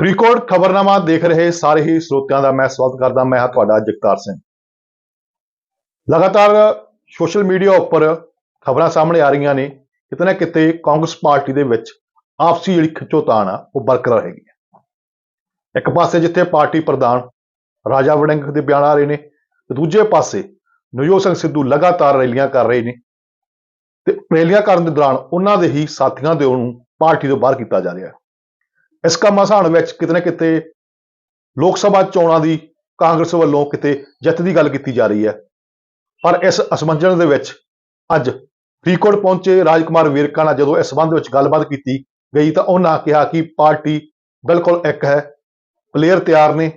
ਫਰੀਦਕੋਟ ਖਬਰਨਾਮਾ ਦੇਖ ਰਹੇ ਸਾਰੇ ਹੀ ਸਰੋਤਿਆਂ ਦਾ ਮੈਂ ਸਵਾਗਤ ਕਰਦਾ, ਮੈਂ ਹਾਂ ਤੁਹਾਡਾ ਜਗਤਾਰ ਸਿੰਘ। ਲਗਾਤਾਰ ਸੋਸ਼ਲ ਮੀਡੀਆ ਉੱਪਰ ਖਬਰਾਂ ਸਾਹਮਣੇ ਆ ਰਹੀਆਂ ਨੇ, ਕਿਤੇ ਨਾ ਕਿਤੇ ਕਾਂਗਰਸ ਪਾਰਟੀ ਦੇ ਵਿੱਚ ਆਪਸੀ ਜਿਹੜੀ ਖਿੱਚੋਤਾਣ ਆ, ਉਹ ਬਰਕਰਾਰ ਹੈਗੀ ਹੈ ਇੱਕ ਪਾਸੇ ਜਿੱਥੇ ਪਾਰਟੀ ਪ੍ਰਧਾਨ ਰਾਜਾ ਵੜਿੰਗ ਦੇ ਬਿਆਨ ਆ ਰਹੇ ਨੇ, ਤੇ ਦੂਜੇ ਪਾਸੇ ਨਵਜੋਤ ਸਿੰਘ ਸਿੱਧੂ ਲਗਾਤਾਰ ਰੈਲੀਆਂ ਕਰ ਰਹੇ ਨੇ, ਤੇ ਰੈਲੀਆਂ ਕਰਨ ਦੇ ਦੌਰਾਨ ਉਹਨਾਂ ਦੇ ਹੀ ਸਾਥੀਆਂ ਦੇ ਉਹਨੂੰ ਪਾਰਟੀ ਤੋਂ ਬਾਹਰ ਕੀਤਾ ਜਾ ਰਿਹਾ। ਹੈ ਇਸ ਕਮਾਸਾਨ ਵਿੱਚ ਕਿਤੇ ਨਾ ਕਿਤੇ ਲੋਕ ਸਭਾ ਚੋਣਾਂ ਦੀ ਕਾਂਗਰਸ ਵੱਲੋਂ ਕਿਤੇ ਜਿੱਤ ਦੀ ਗੱਲ ਕੀਤੀ ਜਾ ਰਹੀ ਹੈ। ਪਰ ਇਸ ਅਸਮੰਜਨ ਦੇ ਵਿੱਚ ਅੱਜ ਫਰੀਦਕੋਟ ਪਹੁੰਚੇ ਰਾਜਕੁਮਾਰ ਵੇਰਕਾ ਨਾਲ ਜਦੋਂ ਇਸ ਸੰਬੰਧ ਵਿੱਚ ਗੱਲਬਾਤ ਕੀਤੀ ਗਈ ਤਾਂ ਉਹਨਾਂ ਕਿਹਾ ਕਿ ਪਾਰਟੀ ਬਿਲਕੁਲ ਇੱਕ ਹੈ ਪਲੇਅਰ ਤਿਆਰ ਨੇ,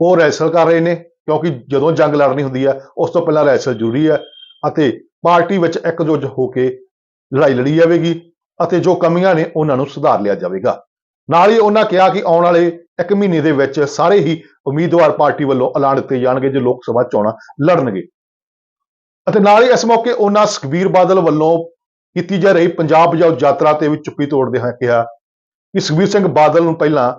ਉਹ ਰੈਸਲ ਕਰ ਰਹੇ ਨੇ ਕਿਉਂਕਿ ਜਦੋਂ ਜੰਗ ਲੜਨੀ ਹੁੰਦੀ ਹੈ, ਉਸ ਤੋਂ ਪਹਿਲਾਂ ਰੈਸਲ ਜ਼ਰੂਰੀ ਹੈ ਅਤੇ ਪਾਰਟੀ ਵਿੱਚ ਇਕਜੁੱਟ ਹੋ ਕੇ ਲੜਾਈ ਲੜੀ ਜਾਵੇਗੀ ਅਤੇ ਜੋ ਕਮੀਆਂ ਨੇ ਉਹਨਾਂ ਨੂੰ ਸੁਧਾਰ ਲਿਆ ਜਾਵੇਗਾ। ਨਾਲ ਹੀ ਉਹਨਾਂ ਕਿਹਾ ਕਿ ਆਉਣ ਵਾਲੇ ਇੱਕ ਮਹੀਨੇ ਦੇ ਵਿੱਚ ਸਾਰੇ ਹੀ ਉਮੀਦਵਾਰ ਪਾਰਟੀ ਵੱਲੋਂ ਐਲਾਨ ਦਿੱਤੇ ਜਾਣਗੇ ਜੋ ਲੋਕ ਸਭਾ ਚੋਣਾਂ ਲੜਨਗੇ। ਅਤੇ ਨਾਲ ਹੀ ਇਸ ਮੌਕੇ ਉਹਨਾਂ ਸੁਖਬੀਰ ਬਾਦਲ ਵੱਲੋਂ ਕੀਤੀ ਜਾ ਰਹੀ ਪੰਜਾਬ ਬਚਾਓ ਯਾਤਰਾ ਤੇ ਵੀ ਚੁੱਪੀ ਤੋੜਦੇ ਹੋਏ ਕਿਹਾ ਕਿ ਸੁਖਬੀਰ ਸਿੰਘ ਬਾਦਲ ਨੂੰ ਪਹਿਲਾਂ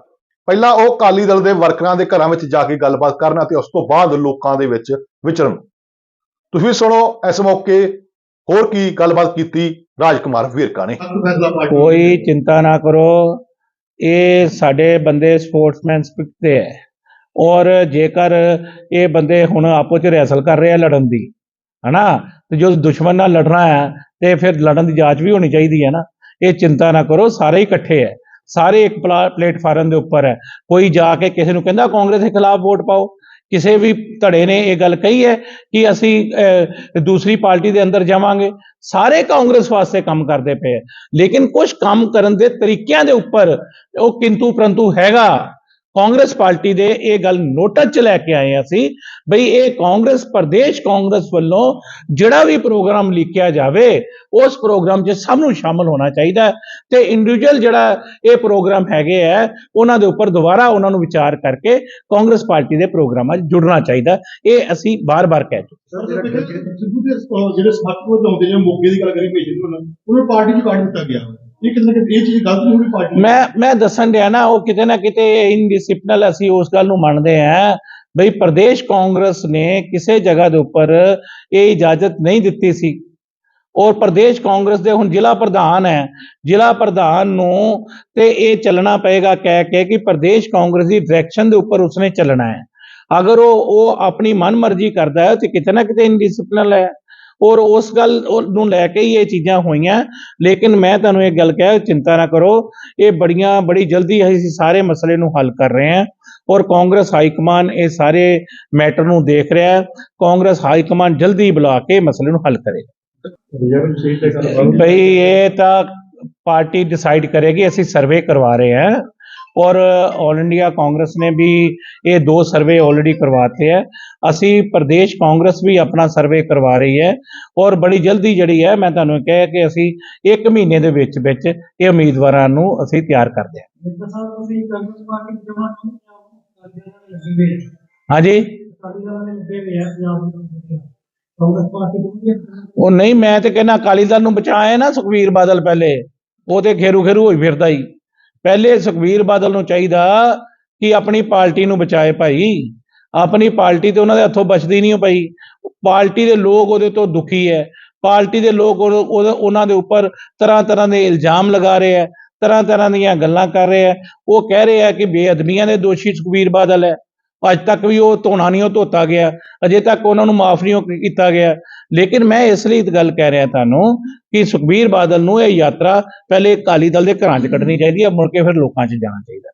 ਪਹਿਲਾਂ ਉਹ ਅਕਾਲੀ ਦਲ ਦੇ ਵਰਕਰਾਂ ਦੇ ਘਰਾਂ ਵਿੱਚ ਜਾ ਕੇ ਗੱਲਬਾਤ ਕਰਨ ਅਤੇ ਉਸ ਤੋਂ ਬਾਅਦ ਲੋਕਾਂ ਦੇ ਵਿੱਚ ਵਿਚਰਨ। ਤੁਸੀਂ ਵੀ ਸੁਣੋ ਇਸ ਮੌਕੇ ਹੋਰ ਕੀ ਗੱਲਬਾਤ ਕੀਤੀ ਰਾਜ ਕੁਮਾਰ ਵੀਰਕਾ ਨੇ। ਕੋਈ ਚਿੰਤਾ ਨਾ ਕਰੋ ਇਹ ਸਾਡੇ ਬੰਦੇ ਸਪੋਰਟਸਮੈਨ ਸਪਿਕ ਤੇ ਹੈ। ਔਰ ਜੇਕਰ ਇਹ ਬੰਦੇ ਹੁਣ ਆਪੋ ਚ ਰਿਹਰਸਲ ਕਰ ਰਹੇ ਆ ਲੜਨ ਦੀ, ਹਨਾ? ਤੇ ਜੋ ਦੁਸ਼ਮਣ ਨਾਲ ਲੜਨਾ ਹੈ, ਤੇ ਫਿਰ ਲੜਨ ਦੀ ਜਾਂਚ ਵੀ ਹੋਣੀ ਚਾਹੀਦੀ ਹੈ ਨਾ। ਇਹ ਚਿੰਤਾ ਨਾ ਕਰੋ, ਸਾਰੇ ਇਕੱਠੇ ਹੈ। ਸਾਰੇ ਇੱਕ ਪਲਾ- ਪਲੇਟਫਾਰਮ ਦੇ ਉੱਪਰ ਹੈ। ਕੋਈ ਜਾ ਕੇ ਕਿਸੇ ਨੂੰ ਕਹਿੰਦਾ ਕਾਂਗਰਸ ਦੇ ਖਿਲਾਫ ਵੋਟ ਪਾਓ ਕਿਸੇ ਵੀ ਧੜੇ ਨੇ ਇਹ ਗੱਲ ਕਹੀ ਹੈ ਕਿ ਅਸੀਂ ਅਹ, ਦੂਸਰੀ ਪਾਰਟੀ ਦੇ ਅੰਦਰ ਜਾਵਾਂਗੇ। ਸਾਰੇ ਕਾਂਗਰਸ ਵਾਸਤੇ ਕੰਮ ਕਰਦੇ ਪਏ ਹੈ ਲੇਕਿਨ ਕੁਝ ਕੰਮ ਕਰਨ ਦੇ ਤਰੀਕਿਆਂ ਦੇ ਉੱਪਰ ਉਹ ਕਿੰਤੂ ਪਰੰਤੂ ਹੈਗਾ। ਕਾਂਗਰਸ ਪਾਰਟੀ ਦੇ ਇਹ ਗੱਲ ਨੋਟਿਸ ਚ ਲੈ ਕੇ ਆਏ ਅਸੀਂ ਬਈ ਇਹ ਕਾਂਗਰਸ ਪ੍ਰਦੇਸ਼ ਕਾਂਗਰਸ ਵੱਲੋਂ ਜਿਹੜਾ ਵੀ ਪ੍ਰੋਗਰਾਮ ਲਿਖਿਆ ਜਾਵੇ ਉਸ ਪ੍ਰੋਗਰਾਮ 'ਚ ਸਭ ਨੂੰ ਸ਼ਾਮਲ ਹੋਣਾ ਚਾਹੀਦਾ ਤੇ ਇੰਡੀਵਿਜੂਅਲ ਜਿਹੜਾ ਇਹ ਪ੍ਰੋਗਰਾਮ ਹੈਗੇ ਹੈ ਉਹਨਾਂ ਦੇ ਉੱਪਰ ਦੁਬਾਰਾ ਉਹਨਾਂ ਨੂੰ ਵਿਚਾਰ ਕਰਕੇ ਕਾਂਗਰਸ ਪਾਰਟੀ ਦੇ ਪ੍ਰੋਗਰਾਮਾਂ 'ਚ ਜੁੜਨਾ ਚਾਹੀਦਾ ਇਹ ਅਸੀਂ ਬਾਰ-ਬਾਰ ਕਹਿ ਚੁੱਕੇ ਜਿਹੜੇ ਵਜੇ ਆਉਂਦੇ ਨੇ ਮੋਗੇ ਦੀ ਗੱਲ ਕਰੀ ਭੇਜੀ ਉਹਨਾਂ ਨੂੰ ਉਹਨਾਂ ਨੂੰ ਪਾਰਟੀ ਚ ਕੱਢ ਦਿੱਤਾ ਗਿਆ ਇਹ ਕਿਤੇ ਨਾ ਕਿਤੇ ਇਹ ਚੀਜ਼ ਗਲਤ ਨਹੀਂ ਹੋਣੀ ਪਾਰਟੀ ਮੈਂ ਮੈਂ ਦੱਸਣ ਡਿਆ ਨਾ, ਉਹ ਕਿਤੇ ਨਾ ਕਿਤੇ ਇਨਡਿਸਪਲਿਨ ਅਸੀਂ ਉਸ ਗੱਲ ਨੂੰ ਮੰਨਦੇ ਹਾਂ ਬਈ ਪ੍ਰਦੇਸ਼ ਕਾਂਗਰਸ ਨੇ ਕਿਸੇ ਜਗ੍ਹਾ ਦੇ ਉੱਪਰ ਇਹ ਇਜਾਜ਼ਤ ਨਹੀਂ ਦਿੱਤੀ ਸੀ। ਔਰ ਪ੍ਰਦੇਸ਼ ਕਾਂਗਰਸ ਦੇ ਹੁਣ ਜ਼ਿਲ੍ਹਾ ਪ੍ਰਧਾਨ ਹੈ, ਜ਼ਿਲ੍ਹਾ ਪ੍ਰਧਾਨ ਨੂੰ ਤੇ ਇਹ ਚੱਲਣਾ ਪਏਗਾ ਕਹਿ ਕੇ ਕਿ ਪ੍ਰਦੇਸ਼ ਕਾਂਗਰਸ ਦੀ ਡਾਇਰੈਕਸ਼ਨ ਦੇ ਉੱਪਰ ਉਸਨੇ ਚੱਲਣਾ ਹੈ। ਅਗਰ ਉਹ ਉਹ ਆਪਣੀ ਮਨਮਰਜ਼ੀ ਕਰਦਾ ਹੈ ਤੇ ਕਿਤੇ ਨਾ ਕਿਤੇ ਇਨਡਿਸਪਲਿਨ ਹੈ। ਔਰ ਉਸ ਗੱਲ ਨੂੰ ਲੈ ਕੇ ਹੀ ਇਹ ਚੀਜ਼ਾਂ ਹੋਈਆਂ। ਲੇਕਿਨ ਮੈਂ ਤੁਹਾਨੂੰ ਇਹ ਗੱਲ ਕਹਿ, ਚਿੰਤਾ ਨਾ ਕਰੋ। ਇਹ ਬੜੀਆਂ, ਬੜੀ ਜਲਦੀ ਅਸੀਂ ਸਾਰੇ ਮਸਲੇ ਨੂੰ ਹੱਲ ਕਰ ਰਹੇ ਹਾਂ। ਔਰ ਕਾਂਗਰਸ ਹਾਈ ਕਮਾਨ ਇਹ ਸਾਰੇ ਮੈਟਰ ਨੂੰ ਦੇਖ ਰਿਹਾ ਹੈ। ਕਾਂਗਰਸ ਹਾਈ ਕਮਾਨ ਜਲਦੀ ਬੁਲਾ ਕੇ ਮਸਲੇ ਨੂੰ ਹੱਲ ਕਰੇਗਾ। ਭਈ ਇਹ ਤਾਂ ਪਾਰਟੀ ਡਿਸਾਈਡ ਕਰੇਗੀ, ਅਸੀਂ ਸਰਵੇ ਕਰਵਾ ਰਹੇ ਹਾਂ। ਔਰ ਆਲ ਇੰਡੀਆ ਕਾਂਗਰਸ ਨੇ ਵੀ ਇਹ ਦੋ ਸਰਵੇ ਆਲਰੇਡੀ ਕਰਵਾਤੇ ਹੈ। ਅਸੀਂ ਪ੍ਰਦੇਸ਼ ਕਾਂਗਰਸ ਵੀ ਆਪਣਾ ਸਰਵੇ ਕਰਵਾ ਰਹੀ ਹੈ ਔਰ ਬੜੀ ਜਲਦੀ ਜਿਹੜੀ ਹੈ ਮੈਂ ਤੁਹਾਨੂੰ ਕਹਿ ਕਿ ਅਸੀਂ 1 ਮਹੀਨੇ ਦੇ ਵਿੱਚ ਵਿੱਚ ਇਹ ਉਮੀਦਵਾਰਾਂ ਨੂੰ ਅਸੀਂ ਤਿਆਰ ਕਰਦੇ ਹਾਂ। ਹਾਂਜੀ? ਉਹ ਨਹੀਂ ਮੈਂ ਤੇ ਕਹਿੰਦਾ ਅਕਾਲੀ ਦਲ ਨੂੰ ਬਚਾਏ ਨਾ ਸੁਖਵੀਰ ਬਾਦਲ ਪਹਿਲੇ। ਉਹ ਤੇ ਖੇਰੂ ਖੇਰੂ ਹੋਈ ਫਿਰਦਾ ਹੀ। ਪਹਿਲੇ ਸੁਖਵੀਰ ਬਾਦਲ ਨੂੰ ਚਾਹੀਦਾ ਕਿ ਆਪਣੀ ਪਾਰਟੀ ਨੂੰ ਬਚਾਏ ਭਾਈ। ਆਪਣੀ ਪਾਰਟੀ ਤੇ ਉਹਨਾਂ ਦੇ ਹੱਥੋਂ ਬਚਦੀ ਨਹੀਂ ਉਹ ਭਾਈ। ਪਾਰਟੀ ਦੇ ਲੋਕ ਉਹਦੇ ਤੋਂ ਦੁਖੀ ਹੈ ਪਾਰਟੀ ਦੇ ਲੋਕ ਉਹਨਾਂ ਦੇ ਉੱਪਰ ਤਰ੍ਹਾਂ ਤਰ੍ਹਾਂ ਦੇ ਇਲਜ਼ਾਮ ਲਗਾ ਰਹੇ ਹੈ ਤਰ੍ਹਾਂ ਤਰ੍ਹਾਂ ਦੀਆਂ ਗੱਲਾਂ ਕਰ ਰਹੇ ਹੈ ਉਹ ਕਹਿ ਰਹੇ ਹੈ ਕਿ ਬੇਅਦਬੀਆਂ ਦੇ ਦੋਸ਼ੀ ਸੁਖਵੀਰ ਬਾਦਲ ਹੈ ਅੱਜ ਤੱਕ ਵੀ ਉਹ ਧੋਣਾ ਨਹੀਂ, ਉਹ ਧੋਤਾ ਗਿਆ। ਅਜੇ ਤੱਕ ਉਹਨਾਂ ਨੂੰ ਮਾਫ ਨਹੀਂ ਉਹ ਕੀਤਾ ਗਿਆ। ਲੇਕਿਨ ਮੈਂ ਇਸ ਲਈ ਇੱਕ ਗੱਲ ਕਹਿ ਰਿਹਾ ਤੁਹਾਨੂੰ ਕਿ ਸੁਖਬੀਰ ਬਾਦਲ ਨੂੰ ਇਹ ਯਾਤਰਾ ਪਹਿਲੇ ਅਕਾਲੀ ਦਲ ਦੇ ਘਰਾਂ 'ਚ ਕੱਢਣੀ ਚਾਹੀਦੀ ਹੈ, ਮੁੜ ਕੇ ਫਿਰ ਲੋਕਾਂ 'ਚ ਜਾਣਾ ਚਾਹੀਦਾ।